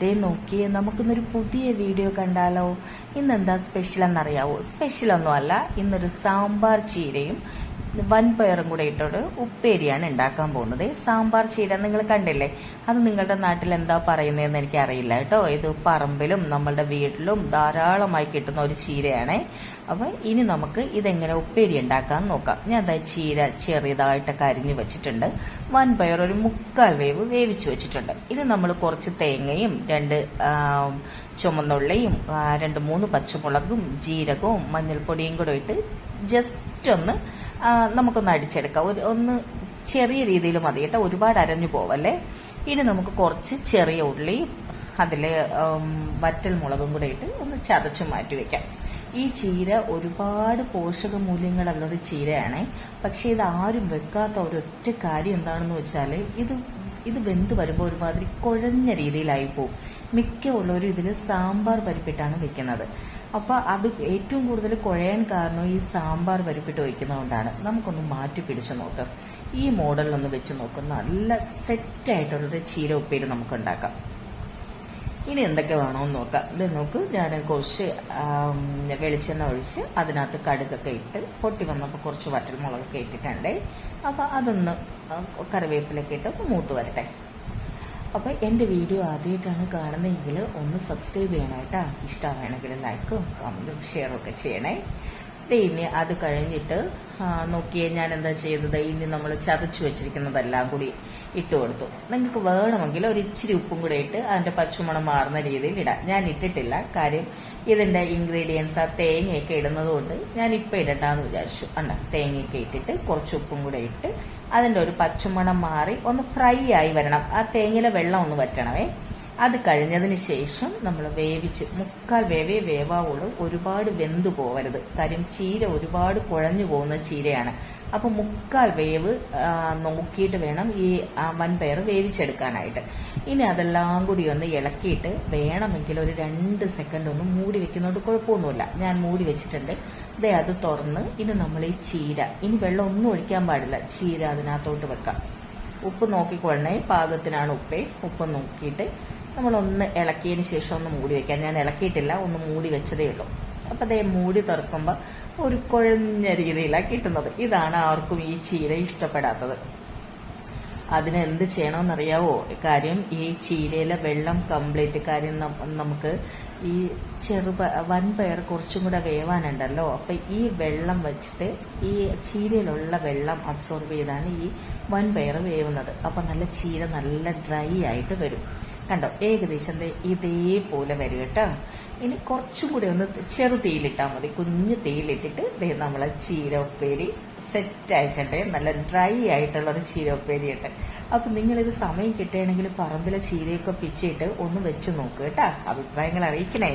ദേ നോക്കിയേ നമുക്കിന്നൊരു പുതിയ വീഡിയോ കണ്ടാലോ? ഇന്ന് എന്താ സ്പെഷ്യൽ എന്നറിയാവോ? സ്പെഷ്യൽ ഒന്നും അല്ല ഇന്നൊരു സാമ്പാർ ചീരയും വൻപയറും കൂടെ ഇട്ടോട് ഉപ്പേരിയാണ് ഉണ്ടാക്കാൻ പോകുന്നത്. സാമ്പാർ ചീര നിങ്ങൾ കണ്ടില്ലേ? അത് നിങ്ങളുടെ നാട്ടിൽ എന്താ പറയുന്നതെന്ന് എനിക്ക് അറിയില്ല കേട്ടോ. ഇത് പറമ്പിലും നമ്മളുടെ വീട്ടിലും ധാരാളമായി കിട്ടുന്ന ഒരു ചീരയാണ്. അപ്പൊ ഇനി നമുക്ക് ഇതെങ്ങനെ ഉപ്പേരി ഉണ്ടാക്കാൻ നോക്കാം. ഞാൻ എന്താ ചീര ചെറിയതായിട്ടൊക്കെ അരിഞ്ഞു വെച്ചിട്ടുണ്ട്. വൻപയർ ഒരു മുക്കാൽ വേവ് വേവിച്ചു വെച്ചിട്ടുണ്ട്. ഇനി നമ്മൾ കുറച്ച് തേങ്ങയും രണ്ട് ചുമന്നുള്ളിയും രണ്ട് മൂന്ന് പച്ചമുളകും ജീരകവും മഞ്ഞൾപ്പൊടിയും കൂടെ ഇട്ട് ജസ്റ്റ് ഒന്ന് നമുക്കൊന്ന് അടിച്ചെടുക്കാം. ഒരു ഒന്ന് ചെറിയ രീതിയിൽ മതി കേട്ടോ. ഒരുപാട് അരഞ്ഞു പോവല്ലേ? ഇനി നമുക്ക് കുറച്ച് ചെറിയ ഉള്ളി അതിൽ വറ്റൽ മുളകും കൂടെ ഇട്ട് ഒന്ന് ചതച്ച് മാറ്റി വെക്കാം. ഈ ചീര ഒരുപാട് പോഷക മൂല്യങ്ങളുള്ള ഒരു ചീരയാണ്. പക്ഷെ ഇത് ആരും വെക്കാത്ത ഒരൊറ്റ കാര്യം എന്താണെന്ന് വെച്ചാൽ ഇത് ഇത് വെന്ത് വരുമ്പോൾ ഒരുമാതിരി കുഴഞ്ഞ രീതിയിലായി പോകും മിക്ക ഉള്ളവരും ഇതിൽ സാമ്പാർ പരിപ്പിട്ടാണ് വെക്കുന്നത്. അപ്പൊ അത് ഏറ്റവും കൂടുതൽ കുഴയാൻ കാരണം ഈ സാമ്പാർ പരിപ്പിട്ട് വയ്ക്കുന്നതുകൊണ്ടാണ് നമുക്കൊന്ന് മാറ്റി പിടിച്ചു നോക്കാം. ഈ മോഡലിലൊന്ന് വെച്ച് നോക്കാം. നല്ല സെറ്റായിട്ടുള്ളൊരു ചീര ഉപ്പേരി നമുക്ക് ഉണ്ടാക്കാം ഇനി എന്തൊക്കെ വേണമെന്ന് നോക്കാം. ഇത് നോക്ക്. ഞാൻ കുറച്ച് വെളിച്ചെണ്ണ ഒഴിച്ച് അതിനകത്ത് കടുകൊക്കെ ഇട്ട് പൊട്ടി വന്നപ്പോൾ കുറച്ച് വറ്റൽമുളകൊക്കെ ഇട്ടിട്ടുണ്ടേ. അപ്പം അതൊന്ന് കറിവേപ്പിലൊക്കെ ഇട്ട് മൂത്ത് വരട്ടെ. അപ്പൊ എന്റെ വീഡിയോ ആദ്യമായിട്ടാണ് കാണുന്നതെങ്കിൽ ഒന്ന് സബ്സ്ക്രൈബ് ചെയ്യണം ഇഷ്ടം ഇഷ്ടമാണെങ്കിൽ ലൈക്കും കമന്റും ഷെയറും ഒക്കെ ചെയ്യണേ. ഇനി അത് കഴിഞ്ഞിട്ട് നോക്കിയേ ഞാൻ എന്താ ചെയ്തത്? ഇനി നമ്മൾ ചതച്ചു വെച്ചിരിക്കുന്നതെല്ലാം കൂടി ഇട്ട് കൊടുത്തു. നിങ്ങൾക്ക് വേണമെങ്കിൽ ഒരു ഇച്ചിരി ഉപ്പും കൂടെ ഇട്ട് അതിന്റെ പച്ചമണം മാറുന്ന രീതിയിൽ ഇടാം. ഞാൻ ഇട്ടിട്ടില്ല. കാര്യം ഇതിന്റെ ഇൻഗ്രീഡിയൻസ് ആ തേങ്ങയൊക്കെ ഇടുന്നത് കൊണ്ട് ഞാൻ ഇപ്പം ഇടണ്ടാന്ന് വിചാരിച്ചു. അണ്ട തേങ്ങയൊക്കെ ഇട്ടിട്ട് കുറച്ച് ഉപ്പും കൂടെ ഇട്ട് അതിന്റെ ഒരു പച്ചമണം മാറി ഒന്ന് ഫ്രൈ ആയി വരണം. ആ തേങ്ങയിലെ വെള്ളം ഒന്ന് വറ്റണമേ. അത് കഴിഞ്ഞതിന് ശേഷം നമ്മൾ വേവിച്ച് മുക്കാൽ വേവേ വേവാവുള്ളൂ. ഒരുപാട് വെന്തു പോവരുത്. കാര്യം ചീര ഒരുപാട് കുഴഞ്ഞു പോകുന്ന ചീരയാണ്. അപ്പൊ മുക്കാൽ വേവ് നോക്കിയിട്ട് വേണം ഈ വൻപയർ വേവിച്ചെടുക്കാനായിട്ട്. ഇനി അതെല്ലാം കൂടി ഒന്ന് ഇളക്കിയിട്ട് വേണമെങ്കിൽ ഒരു രണ്ട് സെക്കൻഡ് ഒന്ന് മൂടി വെക്കുന്നതുകൊണ്ട് കുഴപ്പമൊന്നുമില്ല. ഞാൻ മൂടി വെച്ചിട്ടുണ്ട്. ദേ അത് തുറന്ന് ഇനി നമ്മൾ ഈ ചീര ഇനി വെള്ളം ഒന്നും ഒഴിക്കാൻ പാടില്ല. ചീര അതിനകത്തോട്ട് വെക്കാം. ഉപ്പ് നോക്കിക്കൊള്ളണേ. പാകത്തിനാണ് ഉപ്പേ. ഉപ്പ് നോക്കിയിട്ട് നമ്മളൊന്ന് ഇളക്കിയതിന് ശേഷം ഒന്ന് മൂടി വെക്കാം. ഞാൻ ഇളക്കിയിട്ടില്ല ഒന്ന് മൂടി വെച്ചതേ ഉള്ളൂ. അപ്പൊ അതേ മൂടി തുറക്കുമ്പോൾ ഒരു കുഴഞ്ഞ രീതിയിലാണ് കിട്ടുന്നത്. ഇതാണ് ആർക്കും ഈ ചീര ഇഷ്ടപ്പെടാത്തത്. അതിന് എന്ത് ചെയ്യണമെന്നറിയാവോ? കാര്യം ഈ ചീരയിലെ വെള്ളം കംപ്ലീറ്റ് കാര്യം നമുക്ക് ഈ ചെറുപ വൻപയർ കുറച്ചും കൂടെ വേവാനുണ്ടല്ലോ. അപ്പൊ ഈ വെള്ളം വെച്ചിട്ട് ഈ ചീരയിലുള്ള വെള്ളം അബ്സോർബ് ചെയ്താണ് ഈ വൻപയർ വേവുന്നത്. അപ്പൊ നല്ല ചീര നല്ല ഡ്രൈ ആയിട്ട് വരും. കണ്ടോ? ഏകദേശം ഇതേപോലെ വരും കേട്ടോ. ഇനി കുറച്ചും കൂടി ഒന്ന് ചെറു തീയിലിട്ടാൽ മതി. കുഞ്ഞു തീയിലിട്ടിട്ട് ദേ നമ്മളെ ചീര ഉപ്പേരി സെറ്റ് ആയിട്ടുണ്ട്. നല്ല ഡ്രൈ ആയിട്ടുള്ള ഒരു ചീര ഉപ്പേരി ഉണ്ട് അപ്പൊ നിങ്ങളിത് സമയം കിട്ടുകയാണെങ്കിൽ പറമ്പിലെ ചീരയൊക്കെ പിച്ചിട്ട് ഒന്ന് വെച്ച് നോക്കുക കേട്ടാ. അഭിപ്രായങ്ങൾ അറിയിക്കണേ.